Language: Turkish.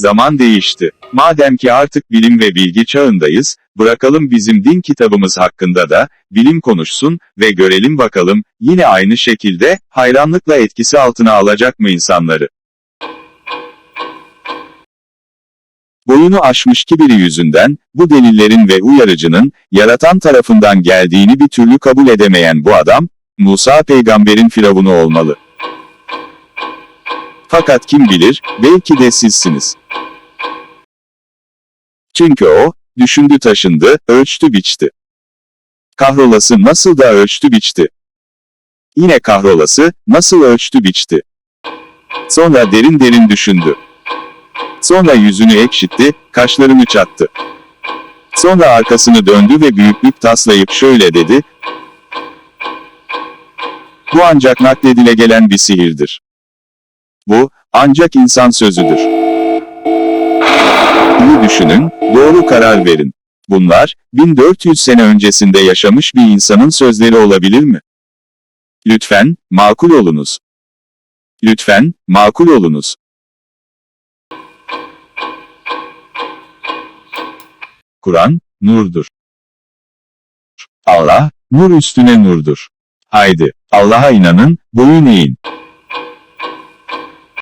Zaman değişti. Madem ki artık bilim ve bilgi çağındayız, bırakalım bizim din kitabımız hakkında da, bilim konuşsun ve görelim bakalım, yine aynı şekilde, hayranlıkla etkisi altına alacak mı insanları? Boyunu aşmış kibiri yüzünden, bu delillerin ve uyarıcının, yaratan tarafından geldiğini bir türlü kabul edemeyen bu adam, Musa peygamberin firavunu olmalı. Fakat kim bilir, belki de sizsiniz. Çünkü o, düşündü taşındı, ölçtü biçti. Kahrolası nasıl da ölçtü biçti. Yine kahrolası, nasıl ölçtü biçti. Sonra derin derin düşündü. Sonra yüzünü ekşitti, kaşlarını çattı. Sonra arkasını döndü ve büyüklük taslayıp şöyle dedi. Bu ancak nakledile gelen bir sihirdir. Bu, ancak insan sözüdür. İyi düşünün, doğru karar verin. Bunlar, 1400 sene öncesinde yaşamış bir insanın sözleri olabilir mi? Lütfen, makul olunuz. Lütfen, makul olunuz. Kur'an, nurdur. Allah, nur üstüne nurdur. Haydi, Allah'a inanın, boyun eğin.